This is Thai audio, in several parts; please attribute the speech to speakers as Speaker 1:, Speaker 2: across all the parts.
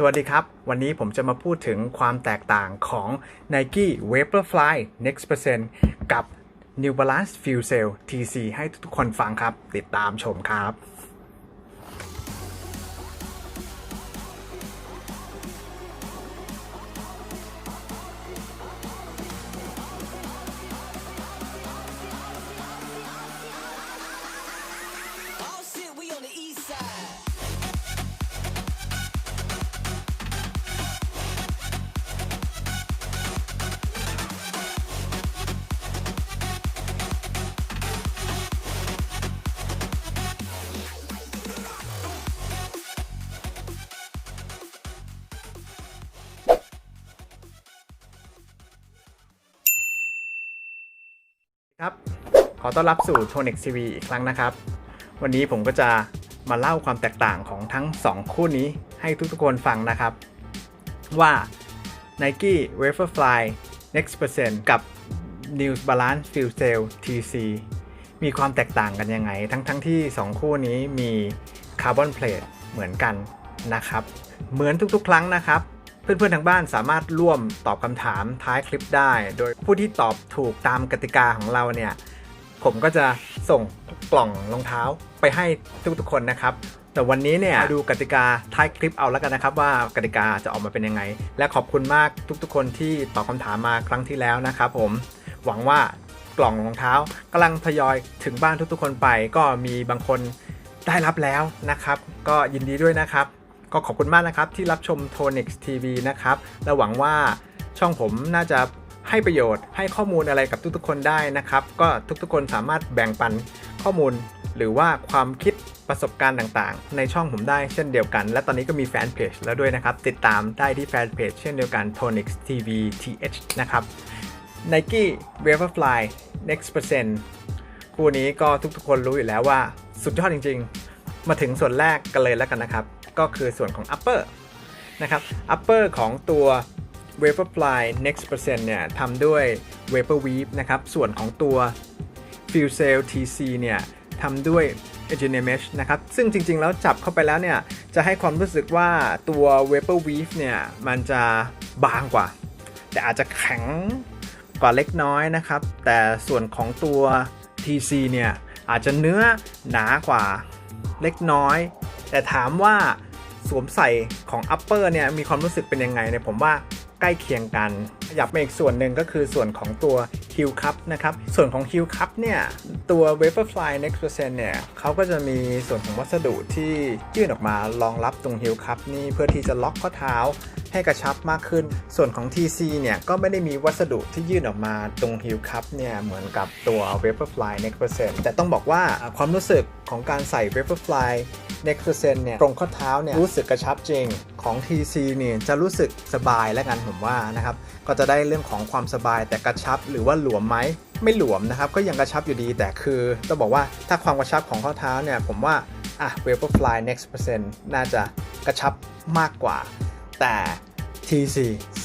Speaker 1: สวัสดีครับ วันนี้ผมจะมาพูดถึงความแตกต่างของ Nike Vaporfly Next Percent กับ New Balance Fuel Cell TC ให้ทุกคนฟังครับ ติดตามชมครับ ครับ ขอต้อนรับสู่ Tonic TV อีกครั้งนะครับ วันนี้ผมก็จะมาเล่าความแตกต่างของทั้ง 2 คู่นี้ให้ทุกๆคนฟังนะครับ ว่า Nike Vaporfly Next Percent กับ New Balance Fuel Cell TC มีความแตกต่างกันยังไง ทั้งๆทที่ 2 คู่นี้มีคาร์บอนเพลทเหมือนกันนะครับ เหมือนทุกๆ ครั้งนะครับ เพื่อนๆทางบ้านสามารถร่วมตอบคำถามท้ายคลิปได้ โดยผู้ที่ตอบถูกตามกติกาของเราเนี่ย ผมก็จะส่งกล่องรองเท้าไปให้ทุกๆคนนะครับ แต่วันนี้เนี่ยมาดูกติกาท้ายคลิปเอาแล้วกันนะครับ ว่ากติกาจะออกมาเป็นยังไง และขอบคุณมากทุกๆ คนที่ตอบคำถามมาครั้งที่แล้วนะครับผมหวังว่ากล่องรองเท้ากำลังทยอยถึงบ้านทุกๆคนไป ก็มีบางคนได้รับแล้วนะครับ ก็ยินดีด้วยนะครับ ก็ขอบคุณมากนะครับที่รับชม Tonix TV นะครับ และหวังว่าช่องผมน่าจะให้ประโยชน์ให้ข้อมูลอะไรกับทุกๆคนได้นะครับ ก็ทุกๆคนสามารถแบ่งปันข้อมูลหรือว่าความคิดประสบการณ์ต่างๆ ในช่องผมได้เช่นเดียวกัน และตอนนี้ก็มีแฟนเพจแล้วด้วยนะครับ ติดตามได้ที่แฟนเพจเช่นเดียวกัน Tonix TV TH นะครับ Nike Vaporfly Next Percent คู่นี้ก็ทุกๆคนรู้อยู่แล้วว่าสุดยอดจริง ๆ มาถึงส่วนแรกกันเลยแล้วกันนะครับ ก็คือส่วนของ upper นะครับ upper ของตัว Vaporfly Next Percent เนี่ยทำด้วย Vapor Weave นะครับ ส่วนของตัว Fuel Cell TC เนี่ยทำด้วย Engineer Mesh นะครับ ซึ่งจริงๆ แล้วจับเข้าไปแล้วเนี่ย จะให้ความรู้สึกว่าตัว Vapor Weave เนี่ย มันจะบางกว่า แต่อาจจะแข็งกว่าเล็กน้อยนะครับ แต่ส่วนของตัว TC เนี่ย อาจจะเนื้อหนากว่าเล็กน้อย แต่ถามว่า สวมใส่ของ upper เนี่ยมีความรู้สึกเป็นยังไงเนี่ยผมว่าใกล้เคียงกันขยับมาอีกส่วนหนึ่งก็คือส่วนของตัว Heel Cup นะครับ ส่วนของ Heel Cup เนี่ย ตัว Vaporfly Next Percent เนี่ยเขาก็จะมีส่วนของวัสดุที่ยื่นออกมารองรับตรง Heel Cup นี่เพื่อที่จะล็อกข้อเท้าให้กระชับมากขึ้น ส่วนของ TC เนี่ยก็ไม่ได้มีวัสดุที่ยื่นออกมาตรง Heel Cup เนี่ยเหมือนกับตัว Vaporfly Next Percent แต่ต้องบอกว่าความรู้สึกของการใส่ Vaporfly Next Percent เนี่ยตรงข้อเท้าเนี่ยรู้สึกกระชับจริงของ TC เนี่ยจะรู้สึกสบายและกันผมว่านะครับก็จะได้เรื่องของความสบายแต่กระชับหรือว่าหลวมไหมไม่หลวมนะครับก็ยังกระชับอยู่ดีแต่คือต้องบอกว่าถ้าความกระชับของข้อเท้าเนี่ยผมว่าอะ Vaporfly Next Percent น่าจะกระชับมากกว่า แต่ TC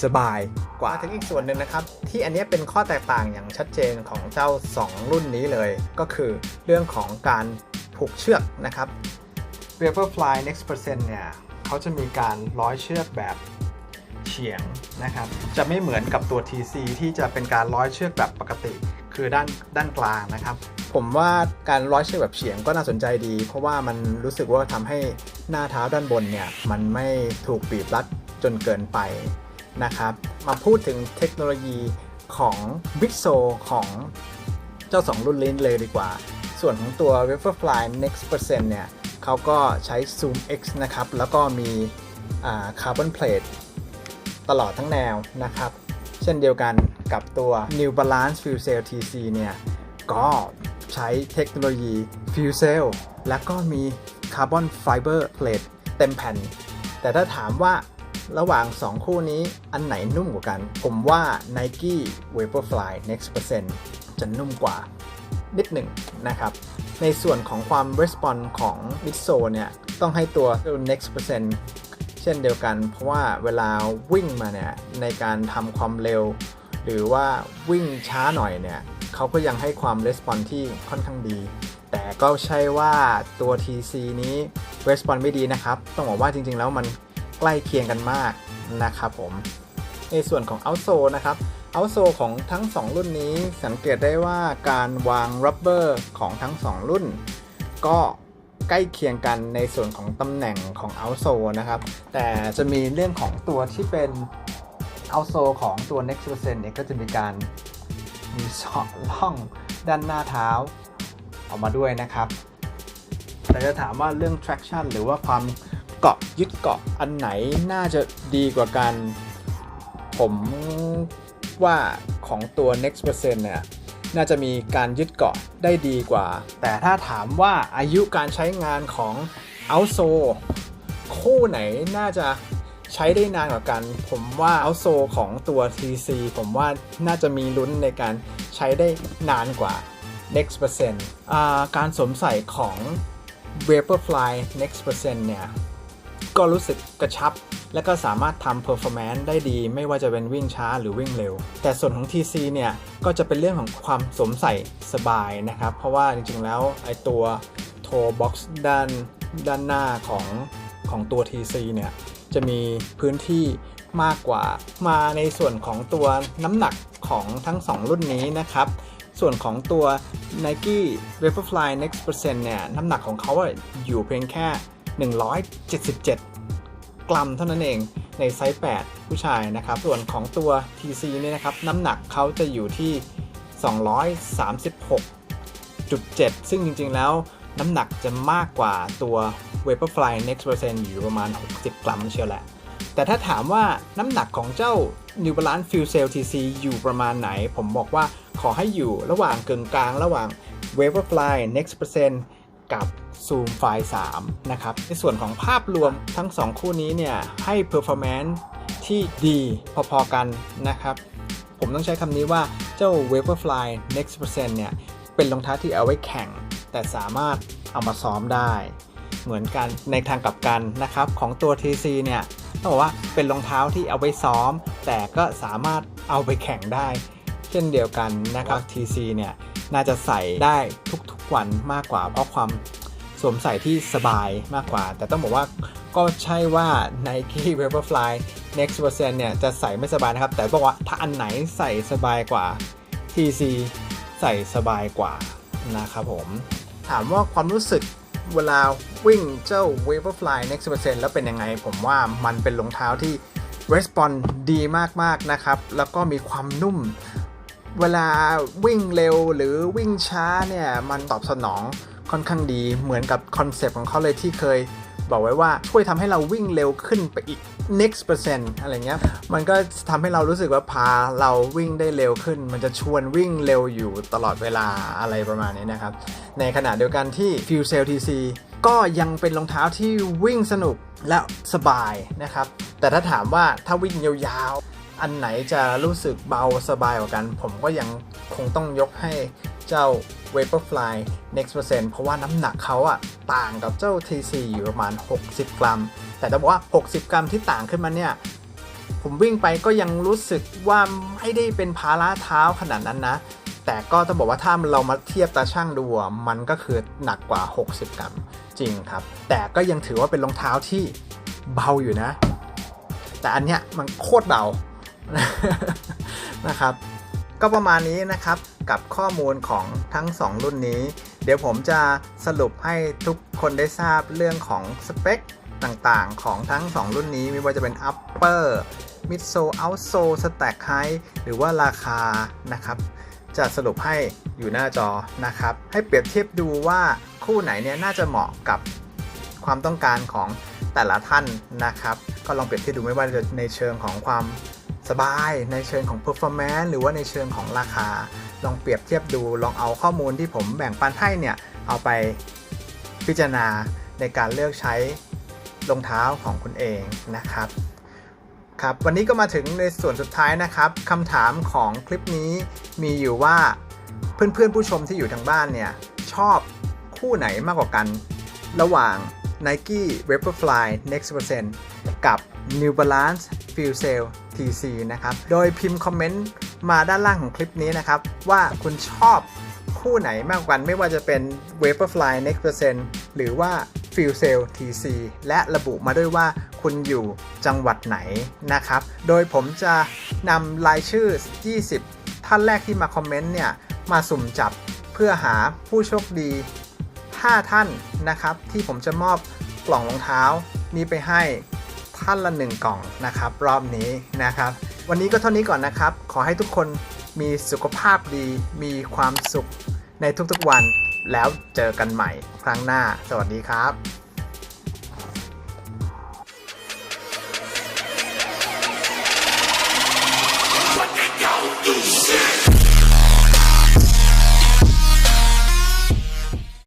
Speaker 1: สบายกว่าถึงอีกส่วนหนึ่งนะครับ ที่อันนี้เป็นข้อแตกต่างอย่างชัดเจนของเจ้า 2 รุ่นนี้เลย ก็คือเรื่องของการผูกเชือกนะครับ Vaporfly Next Percent เนี่ยเขาจะมีการร้อยเชือกแบบเฉียงนะครับ จะไม่เหมือนกับตัว TC ที่จะเป็นการร้อยเชือกแบบปกติ คือด้านด้านกลางนะครับ ผมว่าการร้อยเชือกแบบเฉียงก็น่าสนใจดี เพราะว่ามันรู้สึกว่าทำให้หน้าเท้าด้านบนเนี่ย มันไม่ถูกบีบรัด จนเกินไปนะครับ มาพูดถึงเทคโนโลยีของ b i g s o ของเจ้า 2 รุ่นลิ้นเลยดีกว่า ส่วนของตัว Vaporfly Next Percent เนี่ยเขาก็ใช้ Zoom X นะครับ แล้วก็มีคาร์บอนเพลทตลอดทั้งแนวนะครับ เช่นเดียวกันกับตัว New Balance Fuel Cell TC เนี่ยก็ใช้เทคโนโลยี Fuel Cell แล้วก็มี Carbon Fiber Plate เต็มแผ่น แต่ถ้าถามว่า ระหว่าง 2 คู่นี้อันไหนนุ่มกว่ากัน ผมว่า Nike Vaporfly Next Percent จะนุ่มกว่านิดหนึ่งนะครับ ในส่วนของความ response ของ m i d s o เนี่ย ต้องให้ตัว next percent เช่นเดียวกัน เพราะว่าเวลาวิ่งมาเนี่ย ในการทำความเร็ว หรือว่าวิ่งช้าหน่อยเนี่ยเขาก็ยังให้ความ response ที่ค่อนข้างดี แต่ก็ใช่ว่าตัว TC นี้ response ไม่ดีนะครับ ต้องบอกว่าจริงๆแล้วมัน ใกล้เคียงกันมากนะครับผมในส่วนของ outsole นะครับ outsole ของทั้ง 2 รุ่นนี้สังเกตได้ว่าการวาง rubber ของทั้ง 2 รุ่น ก็ใกล้เคียงกันในส่วนของตำแหน่งของ outsole นะครับ แต่จะมีเรื่องของตัวที่เป็น outsole ของตัว next percent เนี่ยก็จะมีการมีเสาะล่องด้านหน้าเท้าออกมาด้วยนะครับ แต่จะถามว่าเรื่อง traction หรือว่าความ เกาะยึดเกาะอันไหนน่าจะดีกว่ากัน ผมว่าของตัว next percent เนี่ยน่าจะมีการยึดเกาะได้ดีกว่า แต่ถ้าถามว่าอายุการใช้งานของ outsole คู่ไหนน่าจะใช้ได้นานกว่ากัน ผมว่า outsole ของตัว TC ผมว่าน่าจะมีลุ้นในการใช้ได้นานกว่า next percent อ่าการสวมใส่ของ Vaporfly next percent เนี่ย ก็รู้สึกกระชับ และก็สามารถทำ performance ได้ดี ไม่ว่าจะเป็นวิ่งช้าหรือวิ่งเร็ว แต่ส่วนของ TC เนี่ย ก็จะเป็นเรื่องของความสวมใส่สบายนะครับ เพราะว่าจริงๆแล้วไอตัว toe box ด้านด้านหน้าของของตัว TC เนี่ย จะมีพื้นที่มากกว่ามาในส่วนของตัวน้ำหนักของทั้ง 2 รุ่นนี้นะครับ ส่วนของตัว Nike Vaporfly Next Percent เนี่ย น้ำหนักของเขาอยู่เพียงแค่ 177 กรัมเท่านั้นเองในไซส์ 8 ผู้ชายนะครับ ส่วนของตัว TC เนี่ยนะครับ น้ำหนักเขาจะอยู่ที่ 236.7 ซึ่งจริงๆแล้วน้ำหนักจะมากกว่าตัว Vaporfly Next Percent อยู่ประมาณ 60 กรัมเชียวแหละ แต่ถ้าถามว่าน้ำหนักของเจ้า New Balance Fuel Cell TC อยู่ประมาณไหน ผมบอกว่าขอให้อยู่ระหว่างกึ่งกลางระหว่าง Vaporfly Next Percent กับ Zoom f i 3นะครับ ในส่วนของภาพรวมทั้ง 2 คู่นี้เนี่ย ให้ performance ที่ดีพอๆกันนะครับ ผมต้องใช้คำนี้ว่าเจ้า Vaporfly Next Percent เนี่ย เป็นรองเท้าที่เอาไว้แข่ง แต่สามารถเอามาซ้อมได้ เหมือนกันในทางกลับกันนะครับ ของตัว TC เนี่ยต้องบอกว่าเป็นรองเท้าที่เอาไว้ซ้อม แต่ก็สามารถเอาไปแข่งได้ เช่นเดียวกันนะครับ TC เนี่ยน่าจะใส่ได้ทุกๆวันมากกว่า เพราะความสวมใส่ที่สบายมากกว่า แต่ต้องบอกว่าก็ใช่ว่า Nike Vaporfly Next Percent เนี่ยจะใส่ไม่สบายนะครับ แต่บอกว่าถ้าอันไหนใส่สบายกว่า TC ใส่สบายกว่านะครับผม ถามว่าความรู้สึกเวลาวิ่งเจ้า Vaporfly Next Percent แล้วเป็นยังไง ผมว่ามันเป็นรองเท้าที่ Response ดีมากๆนะครับ แล้วก็มีความนุ่ม เวลาวิ่งเร็วหรือวิ่งช้าเนี่ยมันตอบสนองค่อนข้างดีเหมือนกับคอนเซปต์ของเขาเลยที่เคยบอกไว้ว่าช่วยทำให้เราวิ่งเร็วขึ้นไปอีก next percent อะไรเงี้ย มันก็ทำให้เรารู้สึกว่าพาเราวิ่งได้เร็วขึ้น มันจะชวนวิ่งเร็วอยู่ตลอดเวลาอะไรประมาณนี้นะครับ ในขณะเดียวกันที่ Fuel Cell TC ก็ยังเป็นรองเท้าที่วิ่งสนุกและสบายนะครับ แต่ถ้าถามว่าถ้าวิ่งยาวๆ อันไหนจะรู้สึกเบาสบายกว่ากัน ผมก็ยังคงต้องยกให้เจ้า Vaporfly Next Percent เพราะว่าน้ำหนักเขาอะต่างกับเจ้า TC อยู่ประมาณ 60 กรัม แต่ต้องบอกว่า 60 กรัมที่ต่างขึ้นมาเนี่ย ผมวิ่งไปก็ยังรู้สึกว่าไม่ได้เป็นภาระเท้าขนาดนั้นนะ แต่ก็ต้องบอกว่าถ้าเรามาเทียบตาช่างดูอะมันก็คือหนักกว่า 60 กรัมจริงครับ แต่ก็ยังถือว่าเป็นรองเท้าที่เบาอยู่นะ แต่อันเนี้ยมันโคตรเบา นะครับ ก็ประมาณนี้นะครับกับข้อมูลของทั้ง 2 รุ่นนี้ เดี๋ยวผมจะสรุปให้ทุกคนได้ทราบเรื่องของสเปคต่างๆ ของทั้ง 2 รุ่นนี้ไม่ว่าจะเป็น upper midsole outsole stack high หรือว่าราคานะครับ จะสรุปให้อยู่หน้าจอนะครับ ให้เปรียบเทียบดูว่าคู่ไหนเนี่ยน่าจะเหมาะกับความต้องการของแต่ละท่านนะครับ ก็ลองเปรียบเทียบดูไม่ว่าจะในเชิงของความ สบายในเชิงของ performance หรือว่าในเชิงของราคา ลองเปรียบเทียบดูลองเอาข้อมูลที่ผมแบ่งปันให้เนี่ย เอาไปพิจารณาในการเลือกใช้รองเท้าของคุณเองนะครับครับวันนี้ก็มาถึงในส่วนสุดท้ายนะครับคำถามของคลิปนี้มีอยู่ว่าเพื่อนๆผู้ชมที่อยู่ทางบ้านเนี่ย ชอบคู่ไหนมากกว่ากัน ระหว่าง Nike Vaporfly Next Percent กับ New Balance Fuel Cell TC นะครับ โดยพิมพ์คอมเมนต์มาด้านล่างของคลิปนี้นะครับ ว่าคุณชอบคู่ไหนมากกว่ากันไม่ว่าจะเป็น Vaporfly Next Percent หรือว่า Fuel Cell TC และระบุมาด้วยว่าคุณอยู่จังหวัดไหนนะครับ โดยผมจะนำรายชื่อ 20 ท่านแรกที่มาคอมเมนต์เนี่ย มาสุ่มจับเพื่อหาผู้โชคดี 5 ท่านนะครับ ที่ผมจะมอบกล่องรองเท้านี้ไปให้ ท่านละ 1 กล่องนะครับ รอบนี้นะครับ วันนี้ก็เท่านี้ก่อนนะครับ ขอให้ทุกคนมีสุขภาพดี มีความสุขในทุกๆวัน แล้วเจอกันใหม่ครั้งหน้า สวัสดีครับ